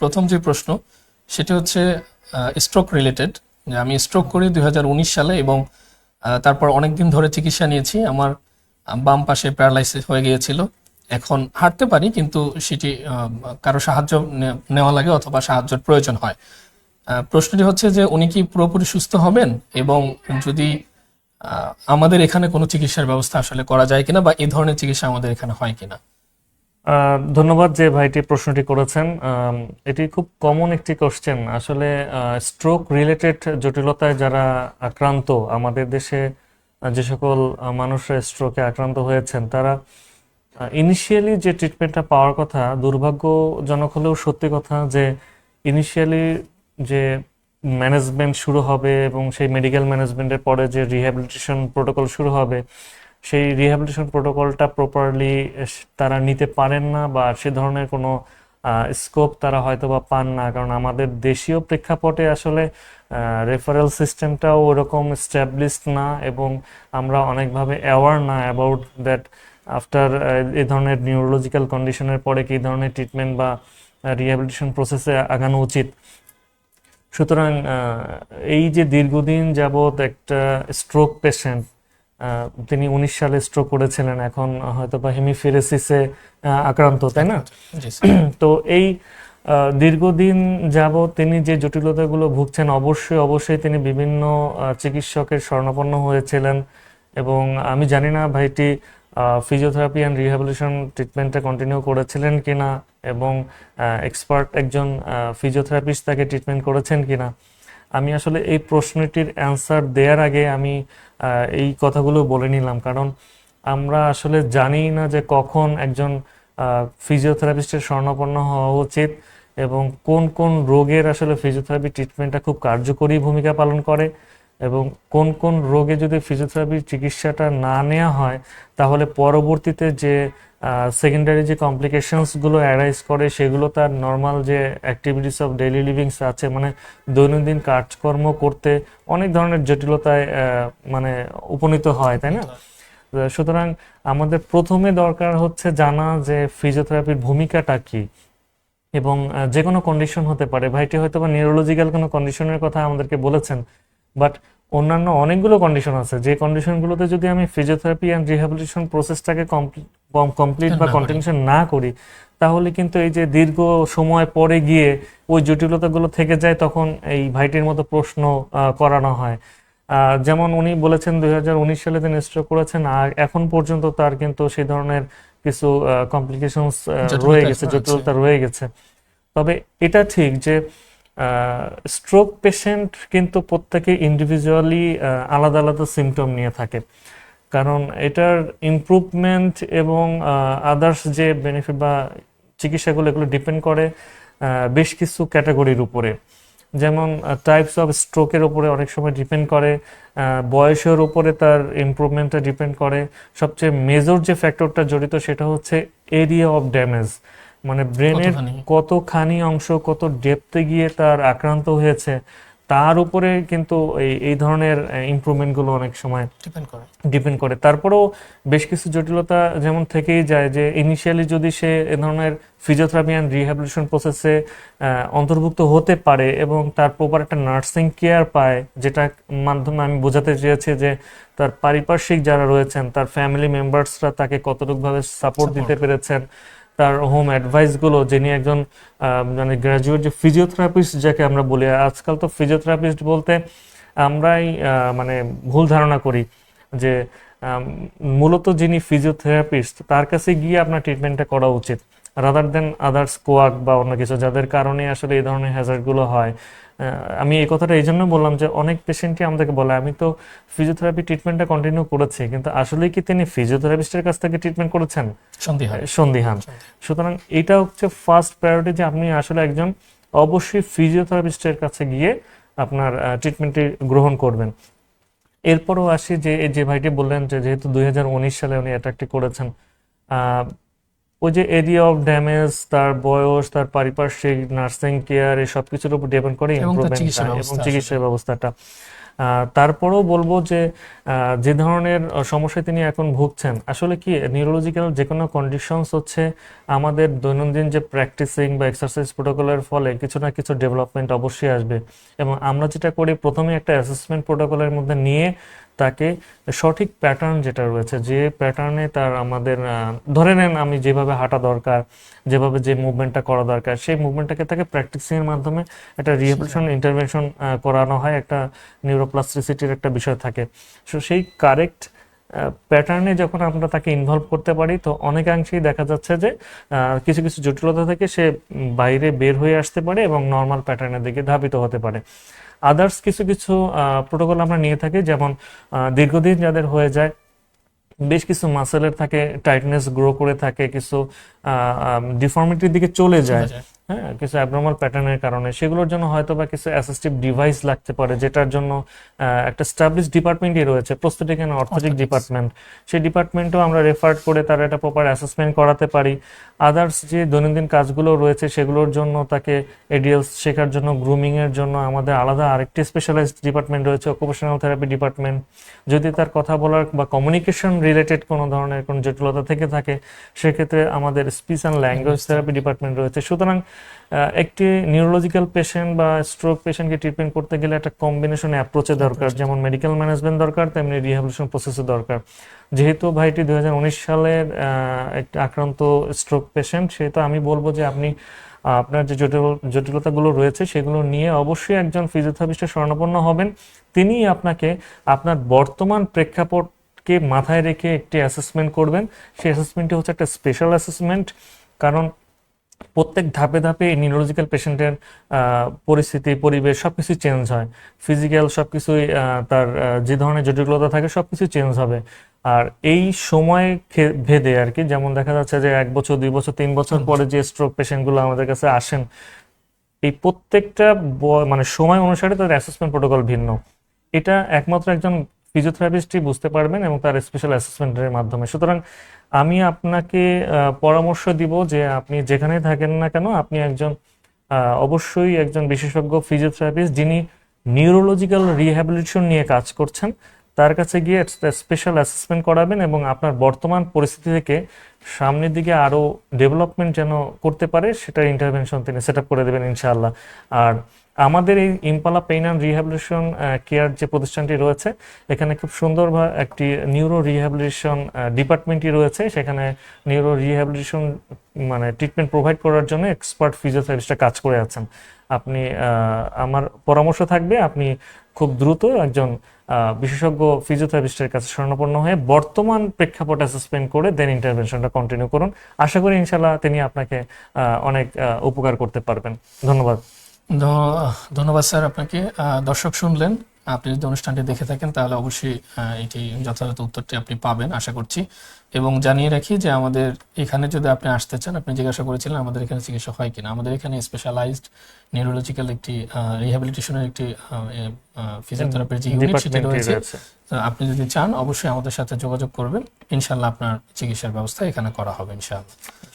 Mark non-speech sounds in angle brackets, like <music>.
প্রথম যে প্রশ্ন, সেটি হচ্ছে স্ট্রোক রিলেটেড যে আমি স্ট্রোক করি দুই হাজার উনিশ সালে এবং তারপর অনেক দিন ধরে চিকিৎসা নিয়েছি। আমার বাম পাশে প্যারালাইসিস হয়ে গিয়েছিল। এখন হাঁটতে পারি, কিন্তু সেটি কারও সাহায্য নেওয়া লাগে অথবা সাহায্যের প্রয়োজন হয়। প্রশ্নটি হচ্ছে যে, উনি কি পুরোপুরি সুস্থ হবেন? এবং যদি আমাদের এখানে কোনো চিকিৎসার ব্যবস্থা আসলে করা যায় কিনা বা এই ধরনের চিকিৎসা আমাদের এখানে হয় কিনা? ধন্যবাদ যে ভাইটি প্রশ্নটি করেছেন। এটি খুব কমন একটি কোশ্চেন আসলে স্ট্রোক রিলেটেড জটিলতায় যারা আক্রান্ত, আমাদের দেশে যে সকল মানুষরা স্ট্রোকে আক্রান্ত হয়েছেন, তারা ইনিশিয়ালি যে ট্রিটমেন্টটা পাওয়ার কথা, দুর্ভাগ্যজনক হলেও সত্যি কথা যে ইনিশিয়ালি যে ম্যানেজমেন্ট শুরু হবে এবং সেই মেডিকেল ম্যানেজমেন্টের পরে যে রিহ্যাবিলিটেশন প্রোটোকল শুরু হবে সেই রিহ্যাবিলিটেশন প্রোটোকলটা প্রপারলি তারা নিতে পারেন না বা সে ধরনের কোনো স্কোপ তারা হয়তো বা পান না। কারণ আমাদের দেশীয় প্রেক্ষাপটে আসলে রেফারেল সিস্টেমটাও ওরকম স্ট্যাবলিশড না এবং আমরা অনেকভাবে অ্যাওয়ার না অ্যাবাউট দ্যাট আফটার এই ধরনের নিউরোলজিক্যাল কন্ডিশনের পরে কী ধরনের ট্রিটমেন্ট বা রিহ্যাবিলিটেশন প্রসেসে আগানো উচিত। সুতরাং এই যে দীর্ঘদিন যাবৎ একটা স্ট্রোক পেশেন্ট তিনি উনিশ সালে স্ট্রোক করেছিলেন এখন হয়তো বা হেমিফেরেসিসে আক্রান্ত তাই না? <clears throat> তো এই দীর্ঘদিন যাবৎ তিনি যে জটিলতাগুলো ভুগছেন অবশ্যই অবশ্যই তিনি বিভিন্ন চিকিৎসকের শরণাপন্ন হয়েছিলেন এবং আমি জানি না ভাইটি ফিজিওথেরাপি অ্যান্ড রিহ্যাবিলিটেশন ট্রিটমেন্টটা কন্টিনিউ করেছিলেন কিনা এবং এক্সপার্ট একজন ফিজিওথেরাপিস্ট তাকে ট্রিটমেন্ট করেছেন কিনা। আমি আসলে এই প্রশ্নটির অ্যান্সার দেওয়ার আগে আমি এই কথাগুলো বলে নিলাম। কারণ আমরা আসলে জানি না যে কখন একজন ফিজিওথেরাপিস্টের শরণাপন্ন হওয়া উচিত এবং কোন কোন রোগের আসলে ফিজিওথেরাপি ট্রিটমেন্টটা খুব কার্যকরী ভূমিকা পালন করে এবং কোন কোন রোগে যদি ফিজিওথেরাপির চিকিৎসাটা না নেওয়া হয়, তাহলে পরবর্তীতে যে সেকেন্ডারি যে কমপ্লিকেশনসগুলো অ্যারাইজ করে, সেগুলো তার নর্মাল যে অ্যাক্টিভিটিস অফ ডেইলি লিভিংস আছে মানে দৈনন্দিন কাজকর্ম করতে অনেক ধরনের জটিলতায় মানে উপনীত হয়, তাই না? সুতরাং আমাদের প্রথমে দরকার হচ্ছে জানা যে ফিজিওথেরাপির ভূমিকাটা কি এবং যে কোনো কন্ডিশন হতে পারে। ভাইটি হয়তো বা নিউরোলজিক্যাল কোনো কন্ডিশনের কথা আমাদেরকে বলেছেন বাট অন্যান্য অনেকগুলো কন্ডিশন আছে। যে কন্ডিশনগুলোতে যদি আমি ফিজিওথেরাপি অ্যান্ড রিহ্যাবিলিটেশন প্রসেসটাকে কমপ্লিট বা কন্টিনিউশন না করি তাহলে কিন্তু এই যে দীর্ঘ সময় পরে গিয়ে ওই জটিলতাগুলো থেকে যায় তখন এই ভাইটির মতো প্রশ্ন করানো হয়। যেমন উনি বলেছেন দুই হাজার উনিশ সালে তিনি স্ট্রোক করেছেন আর এখন পর্যন্ত তার কিন্তু সেই ধরনের কিছু কমপ্লিকেশনস রয়ে গেছে জটিলতা রয়ে গেছে। তবে এটা ঠিক যে স্ট্রোক পেশেন্ট কিন্তু প্রত্যেকে ইন্ডিভিজুয়ালি আলাদা আলাদা সিমটম নিয়ে থাকে। কারণ এটার ইমপ্রুভমেন্ট এবং আদার্স যে বেনিফিট বা চিকিৎসাগুলো এগুলো ডিপেন্ড করে বেশ কিছু ক্যাটাগরির উপরে। যেমন টাইপস অফ স্ট্রোকের উপরে অনেক সময় ডিপেন্ড করে বয়সের উপরে তার ইমপ্রুভমেন্টটা ডিপেন্ড করে। সবচেয়ে মেজর যে ফ্যাক্টরটা জড়িত সেটা হচ্ছে এরিয়া অফ ড্যামেজ মানে ব্রেনের কতখানি? অংশ কত ডেপতে গিয়ে তার আক্রান্ত হয়েছে তার উপরে কিন্তু এই এই ধরনের ইমপ্রুভমেন্টগুলো অনেক সময় ডিপেন্ড করে। ডিপেন্ড করে। তারপরেও বেশ কিছু জটিলতা যেমন থেকেই যায় যে ইনিশিয়ালি যদি সে এ ধরনের ফিজিওথেরাপি অ্যান্ড রিহ্যাবিলিটেশন প্রসেসে অন্তর্ভুক্ত হতে পারে এবং তার প্রপার একটা নার্সিং কেয়ার পায় যেটা মাধ্যমে আমি বোঝাতে চেয়েছি যে তার পারিপার্শ্বিক যারা রয়েছেন তার ফ্যামিলি মেম্বার্সরা তাকে কতটুকুভাবে সাপোর্ট দিতে পেরেছেন তার হোম অ্যাডভাইসগুলো যিনি একজন মানে গ্র্যাজুয়েট যে ফিজিওথেরাপিস্ট যাকে আমরা বলি আজকাল তো ফিজিওথেরাপিস্ট বলতে আমরাই মানে ভুল ধারণা করি যে মূলত যিনি ফিজিওথেরাপিস্ট তার কাছে গিয়ে আপনার ট্রিটমেন্টটা করা উচিত। রাদার দেন আদার্স কোয়াক বা অন্য কিছু যাদের কারণে আসলে এই ধরনের হ্যাজার্ডগুলো হয় আমি এই কথাটা এই জন্য বললাম যে অনেক পেশেন্টই আমাদেরকে বলে আমি তো ফিজিওথেরাপি ট্রিটমেন্টটা কন্টিনিউ করেছি কিন্তু আসলেই কি তিনি ফিজিওথেরাপিস্টের কাছ থেকে ট্রিটমেন্ট করেছেন? সন্দেহ সন্দিহান। সুতরাং এটা হচ্ছে ফার্স্ট প্রায়োরিটি যে আপনি আসলে একজন অবশ্যই ফিজিওথেরাপিস্টের কাছে গিয়ে আপনার ট্রিটমেন্টটি গ্রহণ করবেন। এরপরও আসি যে যে ভাইটি বললেন যে যেহেতু দুই হাজার উনিশ সালে উনি অ্যাটাকটি করেছেন ওই যে এরিয়া অফ ড্যামেজ তার বয়স তার পারিপার্শ্বিক নার্সিং কেয়ার এই সব কিছুর উপর ডিপেন্ড করে ইম্প্রুভমেন্ট এবং চিকিৎসা ব্যবস্থাটা। তারপরেও বলব যে যে ধরনের সমস্যায় তিনি এখন ভুগছেন আসলে কি নিউরোলজিক্যাল যে কোনো কন্ডিশনস হচ্ছে আমাদের দৈনন্দিন যে প্র্যাকটিসিং বা এক্সারসাইজ প্রোটোকলের ফলে কিছু না কিছু ডেভেলপমেন্ট অবশ্যই আসবে। এবং আমরা যেটা করি প্রথমে একটা অ্যাসেসমেন্ট প্রোটোকলের মধ্যে নিয়ে তাকে সঠিক প্যাটার্ন যেটা রয়েছে যে প্যাটার্নে তার আমাদের ধরে নেন আমি যেভাবে হাঁটা দরকার যেভাবে যে মুভমেন্টটা করা দরকার সেই মুভমেন্টটাকে তাকে প্র্যাকটিসিংয়ের মাধ্যমে একটা রিহেবিলিটেশন ইন্টারভেনশন করানো হয় একটা নিউরোপ্লাস্টিসিটির একটা বিষয় থাকে। সো সেই কারেক্ট প্যাটার্নে যখন আমরা তাকে ইনভলভ করতে পারি, তো অনেকাংশেই দেখা যাচ্ছে যে কিছু কিছু জটিলতা থেকে সে বাইরে বের হয়ে আসতে পারে এবং নর্মাল প্যাটার্নের দিকে ধাবিত হতে পারে। আদার্স কিছু কিছু প্রোটোকল আমরা নিয়ে থাকি, যেমন দীর্ঘদিন যাদের হয়ে যায়, বেশ কিছু মাসেলের থাকে টাইটনেস গ্রো করে থাকে, কিছু ডিফর্মিটির দিকে চলে যায়। হ্যাঁ কিছু অ্যাবনর্মাল প্যাটার্নের কারণে। সেগুলোর জন্য হয়তো বা কিছু অ্যাসিস্টিভ ডিভাইস লাগতে পারে যেটার জন্য একটা স্টাবলিশ ডিপার্টমেন্টই রয়েছে প্রস্তুতিক অ্যান্ড অর্থোটিক ডিপার্টমেন্ট সেই ডিপার্টমেন্টও আমরা রেফার করে তার একটা প্রপার অ্যাসেসমেন্ট করাতে পারি। আদার্স যে দৈনন্দিন কাজগুলো রয়েছে সেগুলোর জন্য তাকে এডিএলস শেখার জন্য গ্রুমিংয়ের জন্য আমাদের আলাদা আরেকটি স্পেশালাইজড ডিপার্টমেন্ট রয়েছে অকুপেশনাল থেরাপি ডিপার্টমেন্ট যদি তার কথা বলার বা কমিউনিকেশন রিলেটেড কোনো ধরনের কোনো জটিলতা থেকে থাকে সেক্ষেত্রে আমাদের speech and language therapy department রয়েছে। সুতরাং একটি নিউরোলজিক্যাল পেশেন্ট বা স্ট্রোক পেশেন্টকে ট্রিটমেন্ট করতে গেলে একটা কম্বিনেশন অ্যাপ্রোচের দরকার। যেমন মেডিকেল ম্যানেজমেন্ট দরকার তেমনি রিহ্যাবিলিটেশন প্রসেসের দরকার। যেহেতু ভাইটি দুই সালের একটা আক্রান্ত স্ট্রোক পেশেন্ট সেহেতু আমি বলব যে আপনি আপনার যে জটিল জটিলতাগুলো রয়েছে সেগুলো নিয়ে অবশ্যই একজন ফিজিওথেরাপিস্টের শরণাপন্ন হবেন। তিনিই আপনাকে আপনার বর্তমান প্রেক্ষাপটকে মাথায় রেখে একটি অ্যাসেসমেন্ট করবেন, সেই অ্যাসেসমেন্টটি হচ্ছে একটা স্পেশাল অ্যাসেসমেন্ট কারণ প্রত্যেক ধাপে ধাপে নিউরোলজিক্যাল পেশেন্টের পরিস্থিতি, পরিবেশ সবকিছু চেঞ্জ হয়। ফিজিক্যাল সব কিছুই তার যে ধরনের জটিলতা থাকে সবকিছু চেঞ্জ হবে। আর এই সময় ভেদে আর কি, যেমন দেখা যাচ্ছে যে এক বছর, দুই বছর, তিন বছর পরে যে স্ট্রোক পেশেন্টগুলো আমাদের কাছে আসেন, এই প্রত্যেকটা মানে সময় অনুসারে তাদের অ্যাসেসমেন্ট প্রোটোকল ভিন্ন। এটা একমাত্র একজন ফিজিওথেরাপিস্টই বুঝতে পারবেন এবং তার স্পেশাল অ্যাসেসমেন্টের মাধ্যমে। সুতরাং আমি আপনাকে পরামর্শ দিব যে আপনি যেখানেই থাকেন না কেন, আপনি একজন অবশ্যই একজন বিশেষজ্ঞ ফিজিওথেরাপিস্ট যিনি নিউরোলজিক্যাল রিহ্যাবিলিটেশন নিয়ে কাজ করছেন। তার কাছে গিয়ে স্পেশাল অ্যাসেসমেন্ট করাবেন এবং আপনার বর্তমান পরিস্থিতি থেকে সামনের দিকে আরও ডেভেলপমেন্ট যেন করতে পারে সেটা ইন্টারভেনশন তিনি সেট করে দেবেন ইনশাআল্লাহ। আর আমাদের এই Impala pain and rehabilitation care যে প্রতিষ্ঠানটি রয়েছে, এখানে খুব সুন্দর একটি নিউরো রিহ্যাবিলিটেশন ডিপার্টমেন্টই রয়েছে। সেখানে নিউরো রিহ্যাবিলিটেশন মানে ট্রিটমেন্ট প্রোভাইড করার জন্য এক্সপার্ট ফিজিওথেরাপিস্টরা কাজ করে আছেন। আপনি আমার পরামর্শ থাকবে, আপনি খুব দ্রুত একজন বিশেষজ্ঞ ফিজিওথেরাপিস্টের কাছে শরণাপন্ন হয়ে বর্তমান প্রেক্ষাপট অ্যাসেসমেন্ট করে দেন ইন্টারভেনশনটা কন্টিনিউ করুন। আশা করি ইনশাল্লাহ তিনি আপনাকে অনেক উপকার করতে পারবেন। ধন্যবাদ। ধন্যবাদ স্যার আপনাকে। দর্শক শুনলেন আপনি যদি অনুষ্ঠানটি দেখে থাকেন তাহলে অবশ্যই এটি যথাযথ উত্তরটি আপনি পাবেন আশা করছি। এবং জানিয়ে রাখি যে আমাদের এখানে যদি আপনি আসতে চান আপনি জিজ্ঞাসা করেছিলেন আমাদের এখানে চিকিৎসা হয় কিনা। আমাদের এখানে স্পেশালাইজড নিউরোলজিক্যাল একটি রিহ্যাবিলিটেশনের একটি ফিজিওথেরাপির যে ইউনিট সেটি রয়েছে। আপনি যদি চান অবশ্যই আমাদের সাথে যোগাযোগ করবেন। ইনশাল্লাহ আপনার চিকিৎসার ব্যবস্থা এখানে করা হবে ইনশাআল্লাহ।